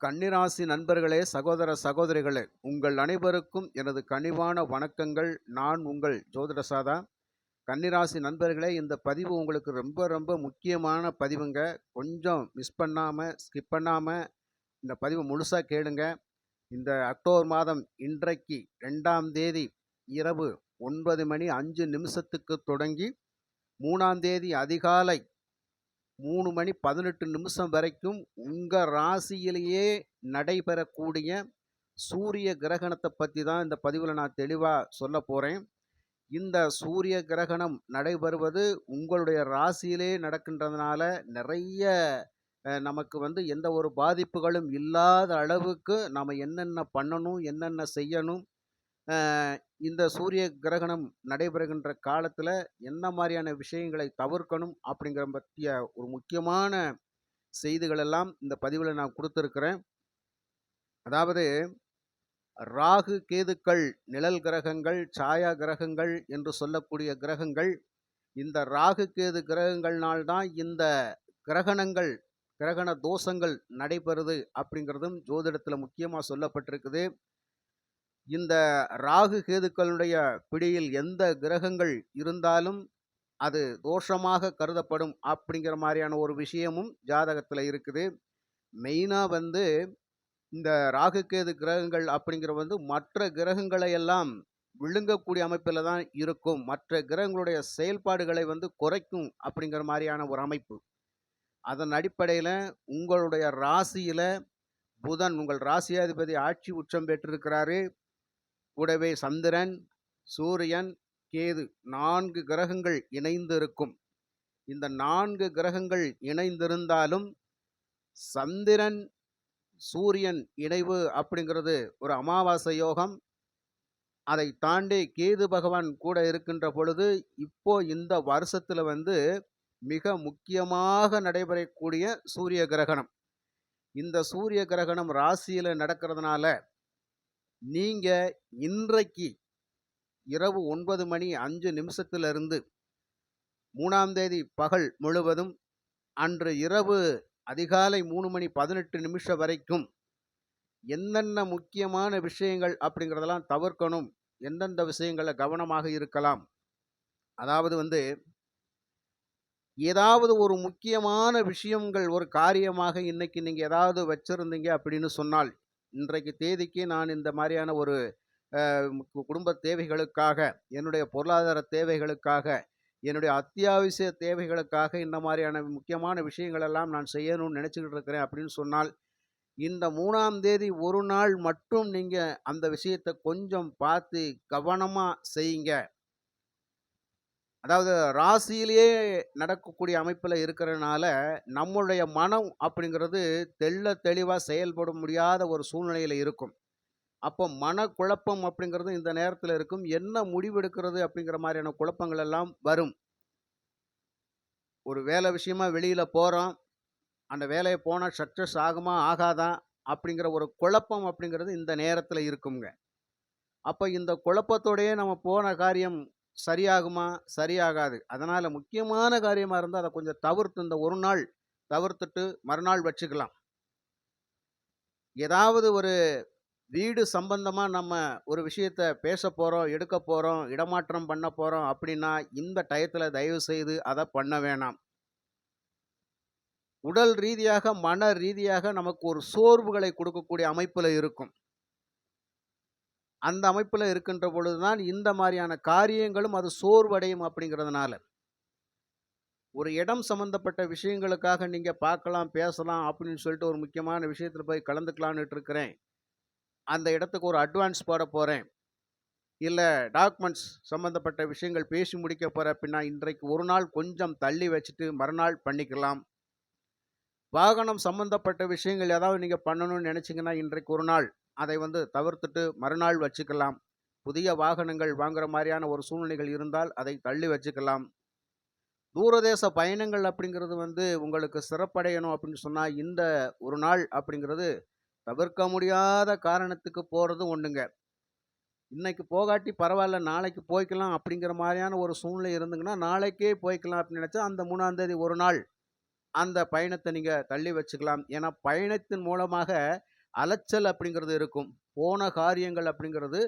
கன்னிராசி நண்பர்களே சகோதர சகோதரிகளே உங்கள் அனைவருக்கும் எனது கனிவான வணக்கங்கள். நான் உங்கள் ஜோதிட சாதா கன்னிராசி நண்பர்களே இந்த பதிவு உங்களுக்கு ரொம்ப ரொம்ப முக்கியமான பதிவுங்க. கொஞ்சம் மிஸ் பண்ணாமல் ஸ்கிப் பண்ணாமல் இந்த பதிவு முழுசாக கேளுங்க. இந்த அக்டோபர் மாதம் இன்றைக்கு ரெண்டாம் தேதி இரவு ஒன்பது மணி அஞ்சு நிமிஷத்துக்கு தொடங்கி மூணாம் தேதி அதிகாலை மூணு மணி பதினெட்டு நிமிஷம் வரைக்கும் உங்கள் ராசியிலேயே நடைபெறக்கூடிய சூரிய கிரகணத்தை பற்றி தான் இந்த பதிவில் நான் தெளிவாக சொல்ல போகிறேன் இந்த சூரிய கிரகணம் நடைபெறுவது உங்களுடைய ராசியிலே நடக்கின்றதுனால நிறைய நமக்கு வந்து எந்த ஒரு பாதிப்புகளும் இல்லாத அளவுக்கு நாம் என்னென்ன பண்ணணும் என்னென்ன செய்யணும் இந்த சூரிய கிரகணம் நடைபெறுகின்ற காலத்தில் என்ன மாதிரியான விஷயங்களை தவிர்க்கணும் அப்படிங்கிற பற்றிய ஒரு முக்கியமான செய்திகள் எல்லாம் இந்த பதிவில் நான் கொடுத்துருக்குறேன். அதாவது ராகு கேதுக்கள் நிழல் கிரகங்கள் சாயா கிரகங்கள் என்று சொல்லக்கூடிய கிரகங்கள் இந்த ராகு கேது கிரகங்கள்னால்தான் இந்த கிரகணங்கள் கிரகண தோஷங்கள் நடைபெறுது அப்படிங்கிறதும் ஜோதிடத்தில் முக்கியமாக சொல்லப்பட்டிருக்குது. இந்த ராகு கேதுக்களுடைய பிடியில் எந்த கிரகங்கள் இருந்தாலும் அது தோஷமாக கருதப்படும் அப்படிங்கிற மாதிரியான ஒரு விஷயமும் ஜாதகத்தில் இருக்குது. மெயினாக வந்து இந்த ராகு கேது கிரகங்கள் அப்படிங்கிற வந்து மற்ற கிரகங்களை எல்லாம் விழுங்கக்கூடிய அமைப்பில் தான் இருக்கும். மற்ற கிரகங்களுடைய செயல்பாடுகளை வந்து குறைக்கும் அப்படிங்கிற மாதிரியான ஒரு அமைப்பு. அதன் அடிப்படையில் உங்களுடைய ராசியில் புதன் உங்கள் ராசியாதிபதி ஆட்சி உச்சம் பெற்றிருக்கிறாரு. கூடவே சந்திரன் சூரியன் கேது நான்கு கிரகங்கள் இணைந்து இருக்கும் இந்த நான்கு கிரகங்கள் இணைந்திருந்தாலும் சந்திரன் சூரியன் இணைவு அப்படிங்கிறது ஒரு அமாவாசை யோகம். அதை தாண்டி கேது பகவான் கூட இருக்கின்ற பொழுது இப்போ இந்த வருஷத்தில் வந்து மிக முக்கியமாக நடைபெறக்கூடிய சூரிய கிரகணம். இந்த சூரிய கிரகணம் ராசியில் நடக்கிறதுனால நீங்கள் இன்றைக்கு இரவு ஒன்பது மணி அஞ்சு நிமிஷத்துல இருந்து மூணாம் தேதி பகல் முழுவதும் அன்று இரவு அதிகாலை மூணு மணி பதினெட்டு நிமிஷம் வரைக்கும் என்னென்ன முக்கியமான விஷயங்கள் அப்படிங்கிறதெல்லாம் தவிர்க்கணும். எந்தெந்த விஷயங்களில் கவனமாக இருக்கலாம். அதாவது வந்து ஏதாவது ஒரு முக்கியமான விஷயங்கள் ஒரு காரியமாக இன்னைக்கு நீங்கள் ஏதாவது வச்சுருந்தீங்க அப்படின்னு சொன்னால் இன்றைக்கு தேதிக்கு நான் இந்த மாதிரியான ஒரு கு- குடும்ப தேவைகளுக்காக என்னுடைய பொருளாதார தேவைகளுக்காக என்னுடைய அத்தியாவசிய தேவைகளுக்காக இந்த மாதிரியான முக்கியமான விஷயங்கள் எல்லாம் நான் செய்யணும்னு நினச்சிக்கிட்டு இருக்கிறேன் அப்படின்னு சொன்னால் இந்த மூணாம் தேதி ஒரு நாள் மட்டும் நீங்கள் அந்த விஷயத்தை கொஞ்சம் பார்த்து கவனமாக செய்யுங்க. அதாவது ராசியிலேயே நடக்கக்கூடிய அமைப்பில் இருக்கிறதுனால நம்மளுடைய மனம் அப்படிங்கிறது தெள்ள தெளிவாக செயல்பட முடியாத ஒரு சூழ்நிலையில் இருக்கும். அப்போ மனக்குழப்பம் அப்படிங்கிறது இந்த நேரத்தில் இருக்கும். என்ன முடிவெடுக்கிறது அப்படிங்கிற மாதிரியான குழப்பங்கள் எல்லாம் வரும். ஒரு வேலை விஷயமா வெளியில் போகிறோம் அந்த வேலையை போனால் சக்ஸஸ் ஆகுமா ஆகாதா அப்படிங்கிற ஒரு குழப்பம் அப்படிங்கிறது இந்த நேரத்தில் இருக்குங்க. அப்போ இந்த குழப்பத்தோடையே நம்ம போன காரியம் சரியாகுமா? சரியாகாது. அதனால் முக்கியமான காரியமாக இருந்தால் அதை கொஞ்சம் தவிர்த்து இந்த ஒரு நாள் தவிர்த்துட்டு மறுநாள் வச்சுக்கலாம். ஏதாவது ஒரு வீடு சம்பந்தமாக நம்ம ஒரு விஷயத்த பேச போகிறோம் எடுக்க போகிறோம் இடமாற்றம் பண்ண போகிறோம் அப்படின்னா இந்த டயத்தில் தயவு செய்து அதை பண்ண வேணாம். உடல் ரீதியாக மன ரீதியாக நமக்கு ஒரு சோர்வுகளை கொடுக்கக்கூடிய அமைப்பில் இருக்கும். அந்த அமைப்பில் இருக்கின்ற பொழுதுதான் இந்த மாதிரியான காரியங்களும் அது சோர்வடையும் அப்படிங்கிறதுனால. ஒரு இடம் சம்பந்தப்பட்ட விஷயங்களுக்காக நீங்கள் பார்க்கலாம் பேசலாம் அப்படின்னு சொல்லிட்டு ஒரு முக்கியமான விஷயத்தில் போய் கலந்துக்கலான்னுட்டு இருக்கிறேன் அந்த இடத்துக்கு ஒரு அட்வான்ஸ் போட போகிறேன் இல்லை டாக்குமெண்ட்ஸ் சம்மந்தப்பட்ட விஷயங்கள் பேசி முடிக்க போகிற அப்படின்னா இன்றைக்கு ஒரு நாள் கொஞ்சம் தள்ளி வச்சுட்டு மறுநாள் பண்ணிக்கலாம். வாகனம் சம்மந்தப்பட்ட விஷயங்கள் ஏதாவது நீங்கள் பண்ணணும்னு நினச்சிங்கன்னா இன்றைக்கு ஒரு நாள் அதை வந்து தவிர்த்துட்டு மறுநாள் வச்சுக்கலாம். புதிய வாகனங்கள் வாங்குற மாதிரியான ஒரு சூழ்நிலைகள் இருந்தால் அதை தள்ளி வச்சுக்கலாம். தூரதேச பயணங்கள் அப்படிங்கிறது வந்து உங்களுக்கு சிறப்படையணும் அப்படின்னு சொன்னால் இந்த ஒரு நாள் அப்படிங்கிறது தவிர்க்க முடியாத காரணத்துக்கு போகிறது ஒன்றுங்க இன்னைக்கு போகாட்டி பரவாயில்ல நாளைக்கு போய்க்கலாம் அப்படிங்கிற மாதிரியான ஒரு சூழ்நிலை இருந்துங்கன்னா நாளைக்கே போய்க்கலாம் அப்படின்னு நினச்சா அந்த மூணாந்தேதி ஒரு நாள் அந்த பயணத்தை நீங்கள் தள்ளி வச்சுக்கலாம். ஏன்னா, பயணத்தின் மூலமாக அலைச்சல் அப்படிங்கிறது இருக்கும். போன காரியங்கள் அப்படிங்கிறது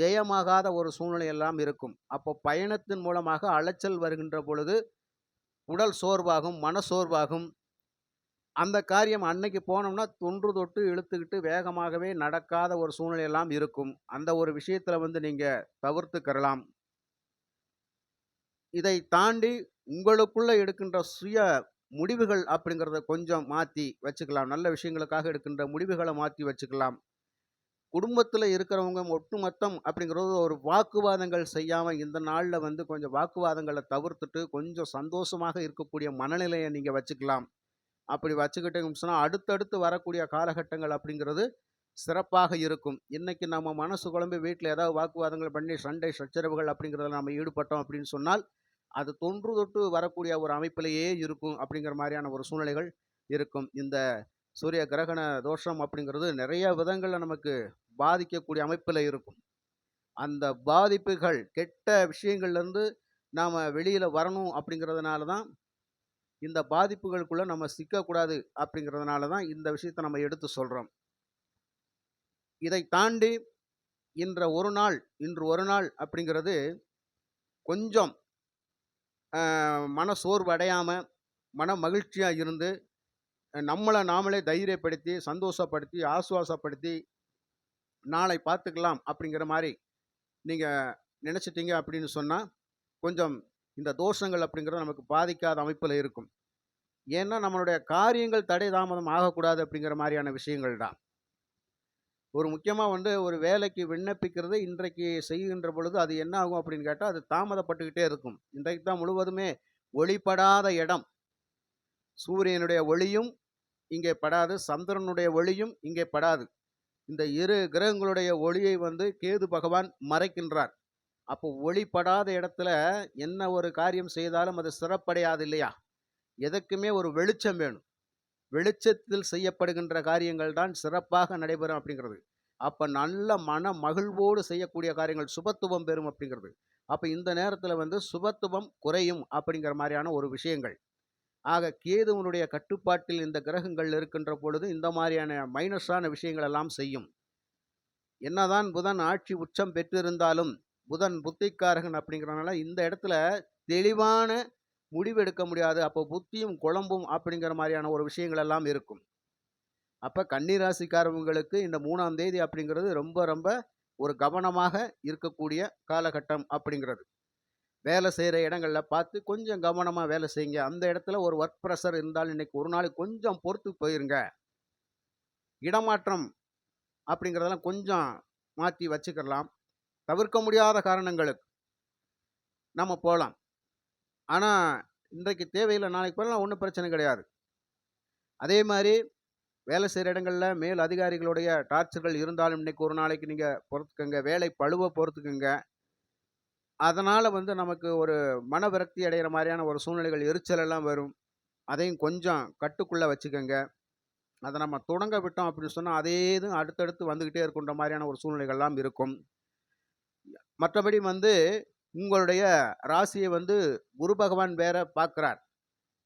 ஜெயமாகாத ஒரு சூழ்நிலை எல்லாம் இருக்கும். அப்போ பயணத்தின் மூலமாக அலைச்சல் வருகின்ற பொழுது, உடல் சோர்வாகும், மன சோர்வாகும் அந்த காரியம் அன்னைக்கு போனோம்னா, தொன்று தொட்டு இழுத்துக்கிட்டு வேகமாகவே நடக்காத ஒரு சூழ்நிலை எல்லாம் இருக்கும். அந்த ஒரு விஷயத்தில் வந்து நீங்கள் தவிர்த்துக்கிறலாம். இதை தாண்டி உங்களுக்குள்ளே எடுக்கின்ற சுய முடிவுகள் அப்படிங்கிறத கொஞ்சம் மாற்றி வச்சுக்கலாம். நல்ல விஷயங்களுக்காக எடுக்கின்ற முடிவுகளை மாற்றி வச்சுக்கலாம். குடும்பத்தில் இருக்கிறவங்க ஒட்டுமொத்தம் அப்படிங்கிறது ஒரு வாக்குவாதங்கள் செய்யாமல் இந்த நாளில் வந்து கொஞ்சம் வாக்குவாதங்களை தவிர்த்துட்டு, கொஞ்சம் சந்தோஷமாக இருக்கக்கூடிய மனநிலையை நீங்கள் வச்சுக்கலாம். அப்படி வச்சுக்கிட்டீங்கன்னு சொன்னால் அடுத்தடுத்து வரக்கூடிய காலகட்டங்கள் அப்படிங்கிறது சிறப்பாக இருக்கும். இன்றைக்கி நம்ம மனசு குழம்பி வீட்டில் ஏதாவது வாக்குவாதங்கள் பண்ணி சண்டை, சச்சரவுகள் அப்படிங்கிறத நம்ம ஈடுபட்டோம் அப்படின்னு சொன்னால், அது தொன்று தொட்டு வரக்கூடிய ஒரு அமைப்பிலேயே இருக்கும் அப்படிங்கிற மாதிரியான ஒரு சூழ்நிலைகள் இருக்கும். இந்த சூரிய கிரகண தோஷம் அப்படிங்கிறது நிறைய விதங்களில் நமக்கு பாதிக்கக்கூடிய அமைப்பில் இருக்கும். அந்த பாதிப்புகள், கெட்ட விஷயங்கள்லேருந்து நாம் வெளியில் வரணும் அப்படிங்கிறதுனால தான், இந்த பாதிப்புகளுக்குள்ளே நம்ம சிக்கக்கூடாது அப்படிங்கிறதுனால தான் இந்த விஷயத்த நம்ம எடுத்து சொல்கிறோம் இதை தாண்டி இன்ற ஒரு நாள் இன்று ஒரு நாள் அப்படிங்கிறது கொஞ்சம் மன சோர்வு அடையாமல் மன மகிழ்ச்சியாக இருந்து, நம்மளை நாமளே தைரியப்படுத்தி, சந்தோஷப்படுத்தி, ஆசுவாசப்படுத்தி, நாளை பார்த்துக்கலாம் அப்படிங்கிற மாதிரி நீங்கள் நினச்சிட்டிங்க அப்படின்னு சொன்னால் கொஞ்சம் இந்த தோஷங்கள் அப்படிங்கிறது நமக்கு பாதிக்காத அமைப்பில் இருக்கும். ஏன்னா, நம்மளுடைய காரியங்கள் தடை தாமதம் ஆகக்கூடாது அப்படிங்கிற மாதிரியான விஷயங்கள் தான். ஒரு முக்கியமாக வந்து ஒரு வேலைக்கு விண்ணப்பிக்கிறது இன்றைக்கு செய்கின்ற பொழுது, அது என்ன ஆகும் அப்படின்னு கேட்டால் அது தாமதப்பட்டுக்கிட்டே இருக்கும். இன்றைக்கு தான் முழுவதுமே ஒளிப்படாத இடம். சூரியனுடைய ஒளியும் இங்கே படாது. சந்திரனுடைய ஒளியும் இங்கே படாது. இந்த இரு கிரகங்களுடைய ஒளியை வந்து கேது பகவான் மறைக்கின்றார். அப்போ ஒளிப்படாத இடத்துல என்ன ஒரு காரியம் செய்தாலும் அது சிறப்படையாது இல்லையா? எதற்குமே ஒரு வெளிச்சம் வேணும். வெளிச்சத்தில் செய்யப்படுகின்ற காரியங்கள் தான் சிறப்பாக நடைபெறும் அப்படிங்கிறது. அப்போ நல்ல மன மகிழ்வோடு செய்யக்கூடிய காரியங்கள் சுபத்துவம் பெறும் அப்படிங்கிறது. அப்போ இந்த நேரத்தில் வந்து சுபத்துவம் குறையும் அப்படிங்கிற மாதிரியான ஒரு விஷயங்கள். ஆக கேதுவனுடைய கட்டுப்பாட்டில் இந்த கிரகங்கள் இருக்கின்ற பொழுது, இந்த மாதிரியான மைனஸான விஷயங்கள் எல்லாம் செய்யும். என்னதான் புதன் ஆட்சி உச்சம் பெற்றிருந்தாலும், புதன் புத்திக்காரகன் அப்படிங்கிறனால இந்த இடத்துல தெளிவான முடிவு எடுக்க முடியாது. அப்போ புத்தியும் குழம்பும் அப்படிங்கிற மாதிரியான ஒரு விஷயங்கள் எல்லாம் இருக்கும். அப்போ கன்னிராசிக்காரவங்களுக்கு இந்த மூணாம் தேதி அப்படிங்கிறது ரொம்ப ரொம்ப ஒரு கவனமாக இருக்கக்கூடிய காலகட்டம் அப்படிங்கிறது. வேலை செய்கிற இடங்களில் பார்த்து கொஞ்சம் கவனமாக வேலை செய்யுங்க. அந்த இடத்துல ஒரு ஒர்க் ப்ரெஷர் இருந்தால் இன்றைக்கி ஒரு நாள் கொஞ்சம் பொறுத்து போயிருங்க. இடமாற்றம் அப்படிங்கிறதெல்லாம் கொஞ்சம் மாற்றி வச்சுக்கலாம். தவிர்க்க முடியாத காரணங்களுக்கு நம்ம போகலாம் ஆனால் இன்றைக்கு தேவையில்லை நாளைக்கு போகலாம் ஒன்றும் பிரச்சனை கிடையாது. அதே மாதிரி வேலை செய்கிற இடங்களில் மேல் அதிகாரிகளுடைய டார்ச்சர்கள் இருந்தாலும் இன்னைக்கு ஒரு நாளைக்கு நீங்கள் பொறுத்துக்கங்க. வேலை பளுவ பொறுத்துக்குங்க அதனால் வந்து நமக்கு ஒரு மன விரக்தி அடைகிற மாதிரியான ஒரு சூழ்நிலைகள், எரிச்சலெல்லாம் வரும். அதையும் கொஞ்சம் கட்டுக்குள்ளே வச்சுக்கங்க. அதை நம்ம தொடங்க விட்டோம் அப்படின்னு சொன்னால் அதே இது அடுத்தடுத்து வந்துக்கிட்டே இருக்கின்ற மாதிரியான ஒரு சூழ்நிலைகள்லாம் இருக்கும். மற்றபடி வந்து உங்களுடைய ராசியை வந்து குரு பகவான் வேற பார்க்குறார்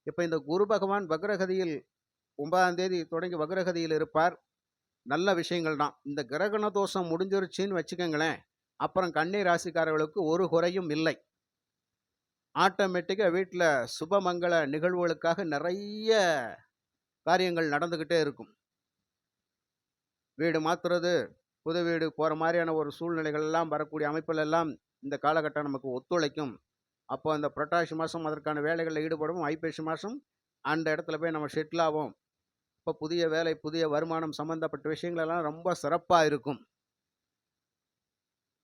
இப்போ இந்த குரு பகவான் வக்ரகதியில் ஒன்பதாம் தேதி தொடங்கி வக்ரகதியில் இருப்பார். நல்ல விஷயங்கள் தான். இந்த கிரகண தோஷம் முடிஞ்சிருச்சின்னு வச்சுக்கோங்களேன் அப்புறம் கண்ணை ராசிக்காரர்களுக்கு ஒரு குறையும் இல்லை. ஆட்டோமேட்டிக்காக வீட்டில் சுபமங்கள நிகழ்வுகளுக்காக நிறைய காரியங்கள் நடந்துக்கிட்டே இருக்கும். வீடு மாத்துறது, புது வீடு போகிற மாதிரியான ஒரு சூழ்நிலைகள் எல்லாம் வரக்கூடிய அமைப்புல எல்லாம் இந்த காலகட்டம் நமக்கு ஒத்துழைக்கும். அப்போ அந்த புரட்டாசி மாதம் அதற்கான வேலைகளில் ஈடுபடும் ஐப்பசி மாதம் அந்த இடத்துல போய் நம்ம செட்டில் ஆகும் இப்போ புதிய வேலை, புதிய வருமானம் சம்பந்தப்பட்ட விஷயங்களெல்லாம் ரொம்ப சிறப்பாக இருக்கும்.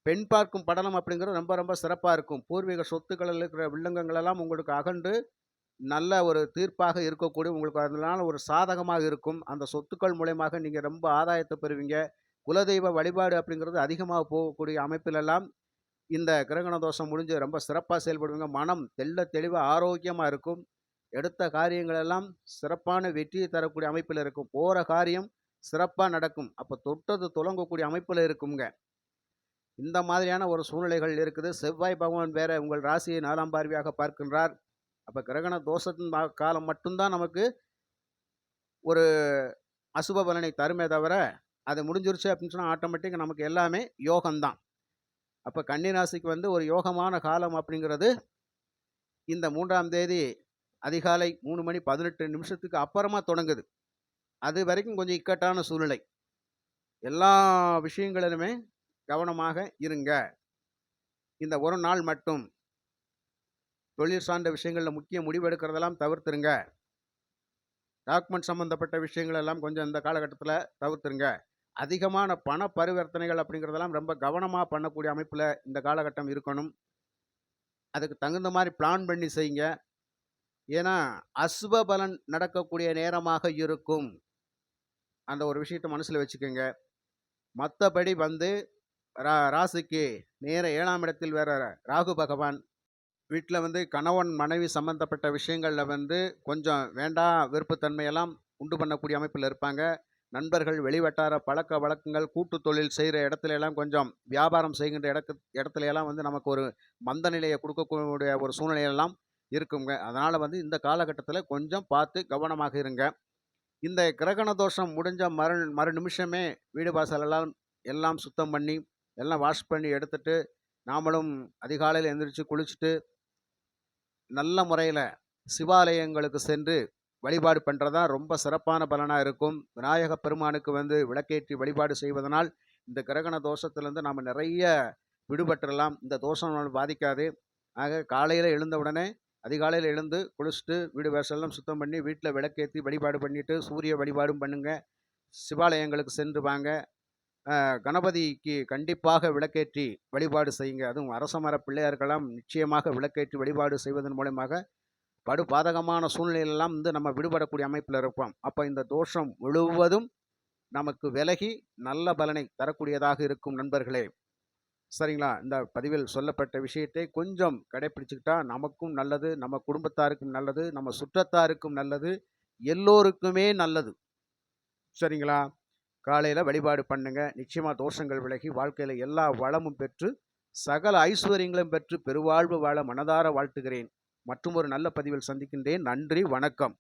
பெண் பார்க்கும் படலம் அப்படிங்கிறது ரொம்ப ரொம்ப சிறப்பாக இருக்கும். பூர்வீக சொத்துக்களில் இருக்கிற வில்லங்கங்களெல்லாம் உங்களுக்கு அகன்று, நல்ல ஒரு தீர்ப்பாக இருக்கக்கூடிய உங்களுக்கு அதனால ஒரு சாதகமாக இருக்கும். அந்த சொத்துக்கள் மூலயமாக நீங்கள் ரொம்ப ஆதாயத்தை பெறுவீங்க. குலதெய்வ வழிபாடு அப்படிங்கிறது அதிகமாக போகக்கூடிய அமைப்பிலெல்லாம் இந்த கிரகண தோஷம் முடிஞ்சு ரொம்ப சிறப்பாக செயல்படுவீங்க. மனம் தெள்ள தெளிவாக ஆரோக்கியமாக இருக்கும். எடுத்த காரியங்களெல்லாம் சிறப்பான வெற்றியை தரக்கூடிய அமைப்பில் இருக்கும். போகிற காரியம் சிறப்பாக நடக்கும். அப்போ தொட்டது துலங்கக்கூடிய அமைப்பில் இருக்குங்க இந்த மாதிரியான ஒரு சூழ்நிலைகள் இருக்குது. செவ்வாய் பகவான் வேற உங்கள் ராசியை நாலாம் பார்வையாக பார்க்கின்றார். அப்போ கிரகண தோஷத்தின் காலம் மட்டும்தான் நமக்கு ஒரு அசுப பலனை தருமே தவிர அது முடிஞ்சிருச்சு அப்படின்னு சொன்னால் ஆட்டோமேட்டிக் நமக்கு எல்லாமே யோகம்தான் அப்போ கன்னிராசிக்கு வந்து ஒரு யோகமான காலம் அப்படிங்கிறது இந்த மூன்றாம் தேதி அதிகாலை மூணு மணி பதினெட்டு நிமிஷத்துக்கு அப்புறமா தொடங்குது. அது வரைக்கும் கொஞ்சம் இக்கட்டான சூழ்நிலை. எல்லா விஷயங்களிலுமே கவனமாக இருங்க. இந்த ஒரு நாள் மட்டும். தொழில் சார்ந்த விஷயங்களில் முக்கிய முடிவு எடுக்கிறதெல்லாம் தவிர்த்துருங்க. டாக்குமெண்ட் சம்மந்தப்பட்ட விஷயங்கள் எல்லாம் கொஞ்சம் இந்த காலகட்டத்தில் தவிர்த்துருங்க. அதிகமான பண பரிவர்த்தனைகள் அப்படிங்கிறதெல்லாம் ரொம்ப கவனமாக பண்ணக்கூடிய அமைப்பில் இந்த காலகட்டம் இருக்கணும். அதுக்கு தகுந்த மாதிரி பிளான் பண்ணி செய்யுங்க. ஏன்னா அசுப பலன் நடக்கக்கூடிய நேரமாக இருக்கும். அந்த ஒரு விஷயத்தை மனசில் வச்சுக்கோங்க. மற்றபடி வந்து ரா ராசிக்கு நேர ஏழாம் இடத்தில் வேற ராகு பகவான் வீட்டில் வந்து கணவன் மனைவி சம்பந்தப்பட்ட விஷயங்களில் வந்து கொஞ்சம் வேண்டாம் விருப்பத்தன்மையெல்லாம் உண்டு பண்ணக்கூடிய அமைப்பில் இருப்பாங்க. நண்பர்கள் வெளிவட்டார பழக்க வழக்கங்கள் கூட்டு தொழில் செய்கிற இடத்துல எல்லாம் கொஞ்சம் வியாபாரம் செய்கின்ற இடத்து இடத்துல எல்லாம் வந்து நமக்கு ஒரு மந்த நிலையை கொடுக்கக்கூடிய ஒரு சூழ்நிலையெல்லாம் இருக்குங்க அதனால் வந்து இந்த காலகட்டத்தில் கொஞ்சம் பார்த்து கவனமாக இருங்க. இந்த கிரகண தோஷம் முடிஞ்ச மறு மறு நிமிஷமே வீடு வாசலெல்லாம் எல்லாம் எல்லாம் சுத்தம் பண்ணி எல்லாம் வாஷ் பண்ணி எடுத்துட்டு நாமளும் அதிகாலையில் எந்திரிச்சு குளிச்சுட்டு நல்ல முறையில் சிவாலயங்களுக்கு சென்று வழிபாடு பண்ணுறதா ரொம்ப சிறப்பான பலனாக இருக்கும். விநாயக பெருமானுக்கு வந்து விளக்கேற்றி வழிபாடு செய்வதனால் இந்த கிரகண தோஷத்திலேருந்து நாம் நிறைய விடுபட்டுறலாம். இந்த தோஷம் நம்மளை பாதிக்காது. ஆக காலையில் எழுந்த உடனே அதிகாலையில் எழுந்து குளிச்சுட்டு வீடு வாசல்லாம் சுத்தம் பண்ணி வீட்டில் விளக்கேற்றி வழிபாடு பண்ணிவிட்டு சூரிய வழிபாடும் பண்ணுங்கள் சிவாலயங்களுக்கு சென்று வாங்க. கணபதிக்கு கண்டிப்பாக விளக்கேற்றி வழிபாடு செய்யுங்க. அதுவும் அரச மர பிள்ளையார்களெல்லாம் நிச்சயமாக விளக்கேற்றி வழிபாடு செய்வதன் மூலமாக படு பாதகமான சூழ்நிலையெல்லாம் வந்து நம்ம விடுபடக்கூடிய அமைப்பில் இருப்போம். அப்போ இந்த தோஷம் முழுவதும் நமக்கு விலகி நல்ல பலனை தரக்கூடியதாக இருக்கும் நண்பர்களே. சரிங்களா? இந்த பதிவில் சொல்லப்பட்ட விஷயத்தை கொஞ்சம் கடைப்பிடிச்சுக்கிட்டா நமக்கும் நல்லது நம்ம குடும்பத்தாருக்கும் நல்லது நம்ம சுற்றத்தாருக்கும் நல்லது எல்லோருக்குமே நல்லது. சரிங்களா? காலையில் வழிபாடு பண்ணுங்கள் நிச்சயமாக தோஷங்கள் விலகி வாழ்க்கையில் எல்லா வளமும் பெற்று சகல ஐஸ்வர்யங்களும் பெற்று பெருவாழ்வு வாழ மனதார வாழ்த்துகிறேன். மற்றும் ஒரு நல்ல பதிவில் சந்திக்கின்றேன். நன்றி வணக்கம்.